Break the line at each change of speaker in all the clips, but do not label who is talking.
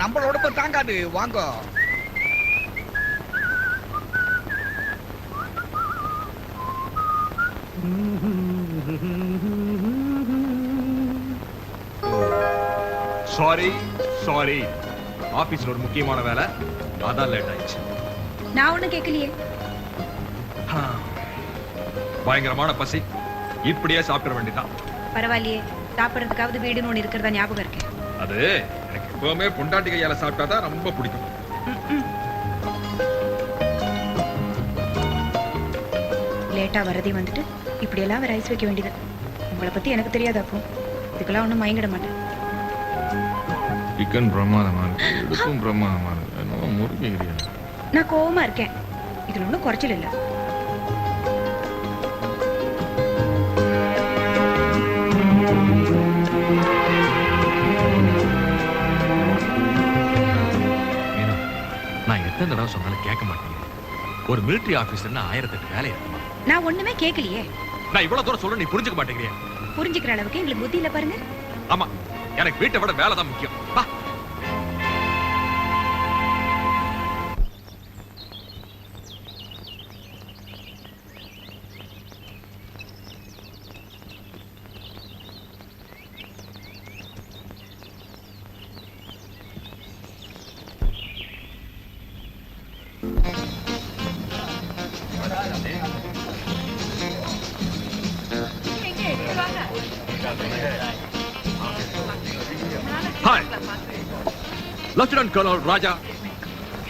நம்மள உடம்பு தாங்காது வாங்க
சாரி சாரி ஆபீஸ்ல ஒரு முக்கியமான வேலை அதான் லேட் ஆயிடுச்சு
நான் ஒண்ணு கேட்கலையே
பயங்கரமான பசி இப்படியே சாப்பிட வேண்டியதான்
பரவாயில்லையே சாப்பிட்றதுக்காவது வீடுன்னு ஒன்று இருக்கிறதா ஞாபகம் இருக்கேன்
அது எனக்கு எப்பவுமே பொண்டாட்டி கையால சாப்பிட்டா தான் ரொம்ப பிடிக்கும்
லேட்டா வரதே வந்துட்டு இப்படியெல்லாம் அவர் ரைஸ் வைக்க வேண்டியது உங்களை பத்தி எனக்கு தெரியாது அப்போ இதுக்கெல்லாம் ஒன்றும் மயங்கிட மாட்டேன்
சிக்கன் பிரமாதமா இருக்கு இடுப்பும்
நான் கோவமா இருக்கேன் இதுல ஒன்றும் குறைச்சல் இல்லை
நான் எத்தனை தடவை சொன்னாலும் கேட்க மாட்டேன் ஒரு மிலிட்டரி ஆபீசர்னா எட்டு வேலை இருக்கு
நான் ஒண்ணுமே கேட்கலையே
நான் இவ்வளவு தூரம் சொல்ல நீ புரிஞ்சுக்க மாட்டேங்கிறியா
புரிஞ்சுக்கிற அளவுக்கு எங்களுக்கு புத்தி இல்ல பாருங்க
ஆமா எனக்கு வீட்டை விட வேலை தான் முக்கியம்
லெப்டினன்ட் கர்னல் ராஜா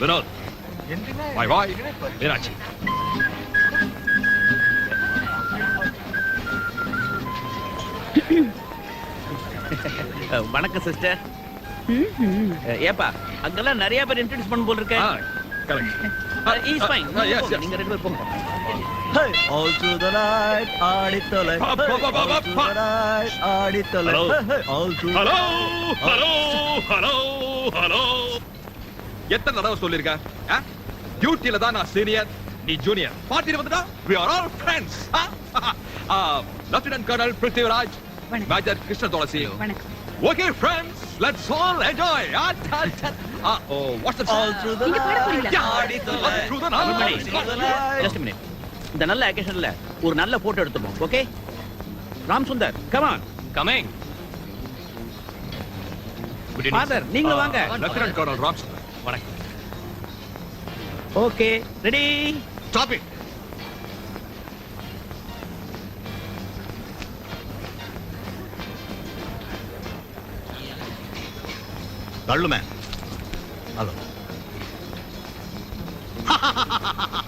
வினோத் மை வாய் மீனாட்சி
வணக்கம் சிஸ்டர்
mm-hmm.
ஏப்பா அங்கெல்லாம் நிறைய பேர் இன்ட்ரடியூஸ் பண்ண போல் இருக்கேன்
ah, ah,
நீங்க ரெண்டு பேர் போங்க
All through the night, ஆடித்தொலை All through the night, ஆடித்தொலை All through
hello hello hello hello எத்தனை தடவை சொல்லிருக்க டியூட்டில தான் நான் சீனியர் நீ ஜூனியர் பார்ட்டியில் வந்துட்டா we are all friends lieutenant colonel Prithviraj major Krishna Tulasi okay friends let's all enjoy what's
up all
through
the
ஆடித்தொலை through the night
just minute இந்த நல்ல அகேஷன்ல ஒரு நல்ல போட்டோ எடுத்துப்போம் okay Ram Sundar come on
coming
father நீங்க வாங்க
lieutenant kernel Ram Sundar
வணக்கம்
okay ready
தள்ளுமே hello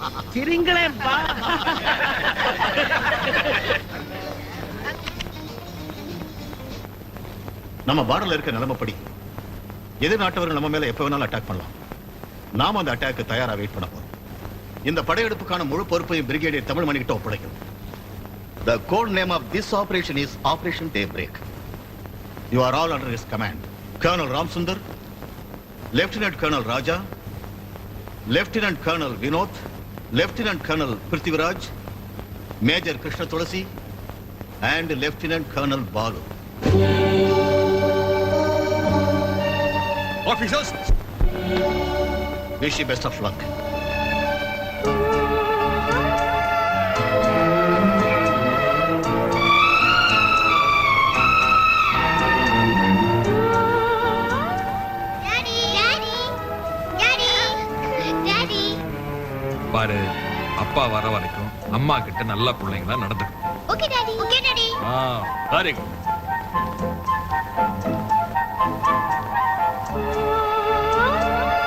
நம்ம பாடல இருக்க நிலைமைப்படி எதிர் நாட்டவர்கள் நம்ம மேல எப்ப வேணாலும் அட்டாக் பண்ணலாம் நாம அந்த அட்டாக்கு தயாரா வெயிட் பண்ண போறோம் இந்த படையெடுப்புக்கான முழு பொறுப்பையும் பிரிகேடியர் தமிழ் மணிக்கிட்ட ஒப்படைக்கும் The code name of this operation is operation day break you are all under is Colonel colonel Ramsundar Colonel colonel Raja Colonel colonel Vinod Lieutenant Colonel Prithviraj, Major Krishna Tulasi, and Lieutenant Colonel Balu.
Officers,
wish you best of luck.
பாரு அப்பா வர வரைக்கும் அம்மா கிட்ட நல்லா பிள்ளைங்களா நடந்துக்கும்
okay daddy okay daddy
ஆ வெரி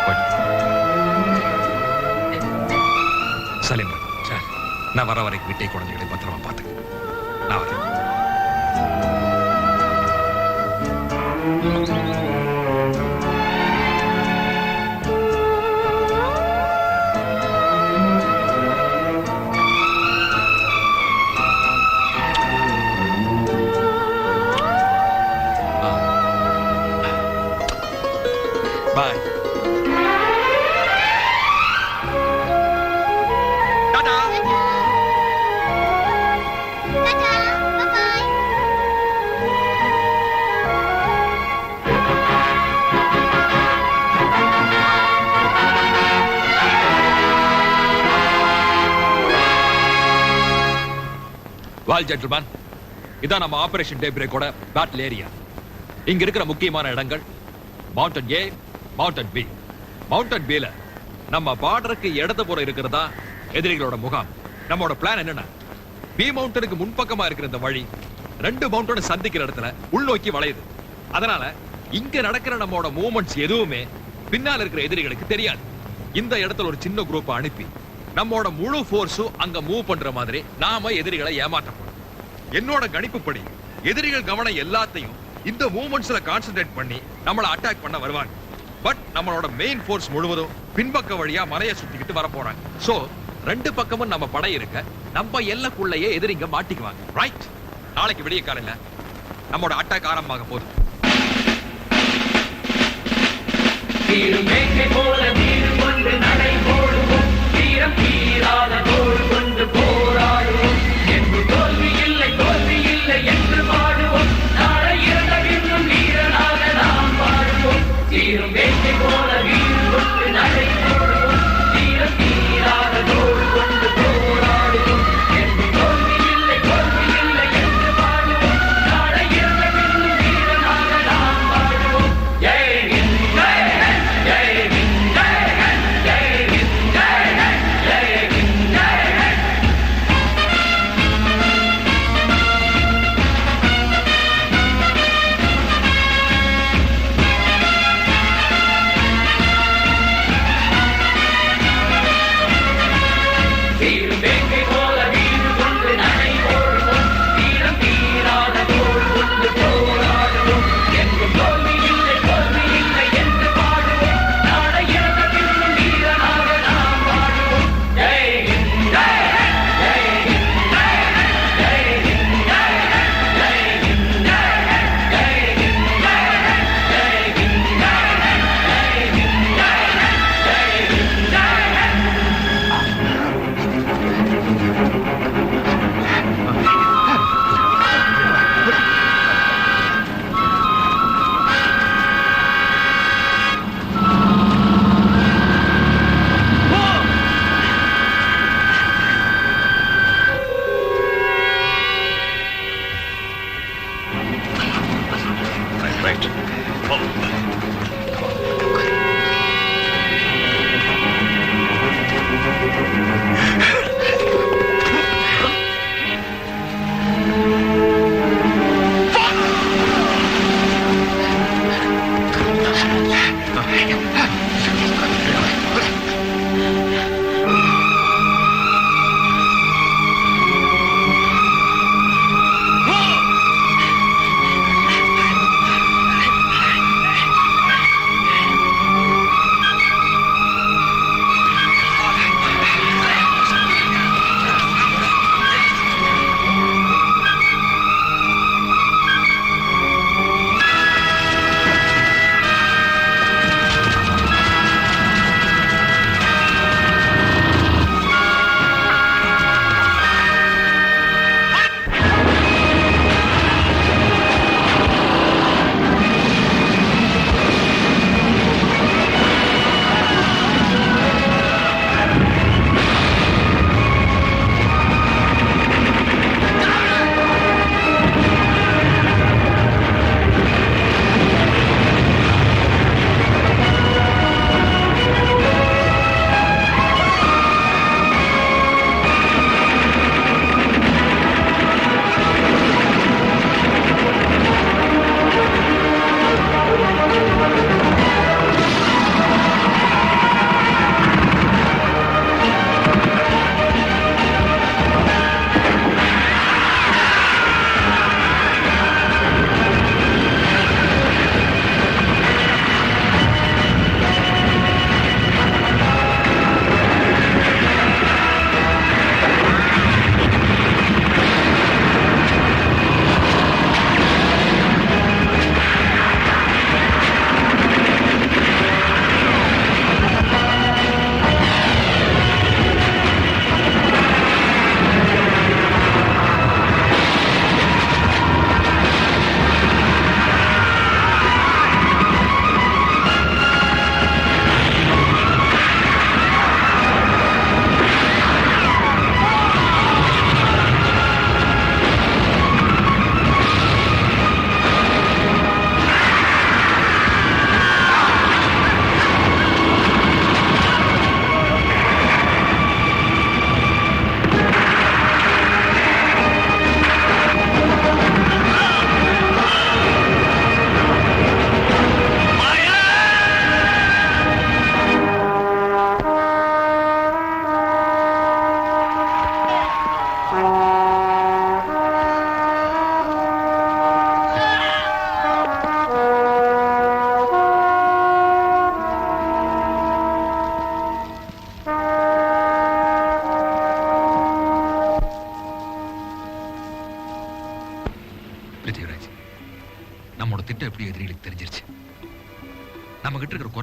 குட் சலீம் சார் நான் வர வரைக்கும் வீட்டை குழந்தைகளை பத்திரமா பார்த்துக்க நான் வரேன்
வால் ஜென்டில்மேன் இதான் நம்ம ஆபரேஷன் டே பிரேக்கோட பேட்டில் ஏரியா இங்க இருக்கிற முக்கியமான இடங்கள் mountain A mountain B mountain பில நம்ம பார்டருக்கு இடது போற இருக்கிறதா எதிரிகளோட முகாம் நம்மளோட பிளான் என்னன்னா பி மவுண்டனுக்கு முன்பக்கமா இருக்கிற இந்த வழி ரெண்டு மவுண்டனை சந்திக்கிற இடத்துல உள்நோக்கி வளையுது அதனால இங்க நடக்கிற நம்மளோட மூமெண்ட்ஸ் எதுவுமே பின்னால் இருக்கிற எதிரிகளுக்கு தெரியாது இந்த இடத்துல ஒரு சின்ன குரூப்பை அனுப்பி நம்மோட முழு ஃபோர்ஸும் அங்க மூவ் பண்ற மாதிரி நாம எதிரிகளை ஏமாற்ற போறோம் என்னோட கணிப்புப்படி எதிரிகள் கவனம் எல்லாத்தையும் இந்த மூவ்மெண்ட்ஸ்ல கான்சென்ட்ரேட் பண்ணி நம்மள அட்டாக் பண்ண வருவாங்க பட் நம்மளோட மெயின் ஃபோர்ஸ் முழுவதும் பின்பக்க வழியா மலைய சுத்திக்கிட்டு வர போறாங்க சோ ரெண்டு பக்கமும் நம்ம படை இருக்க நம்ம எல்லக்குள்ளேயே எதிரிங்க மாட்டிக்குவாங்க ரைட் நாளைக்கு விடிய காலையில நம்மோட அட்டாக் ஆரம்பமாக போகுது
போல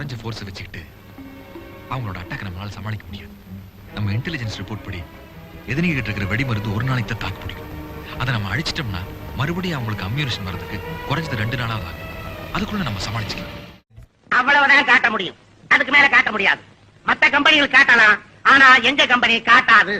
குறைஞ்ச ஃபோர்ஸ் வச்சுக்கிட்டு அவங்களோட அட்டாக்கை நம்மளால சமாளிக்க முடியாது நம்ம இன்டெலிஜென்ஸ் ரிப்போர்ட் படி எதிர்கிட்ட இருக்கிற வெடி மருந்து ஒரு நாளைக்கு தான் தாக்கு பிடிக்கும் அதை நம்ம அழிச்சிட்டோம்னா மறுபடியும் அவங்களுக்கு அம்யூனிஷன் வர்றதுக்கு குறைஞ்சது ரெண்டு நாளாவது ஆகும் அதுக்குள்ள நம்ம சமாளிச்சுக்கலாம்
அவ்வளவுதான் காட்ட முடியும் அதுக்கு மேல காட்ட முடியாது மத்த கம்பெனிகள் காட்டலாம் ஆனா எங்க கம்பெனி காட்டாது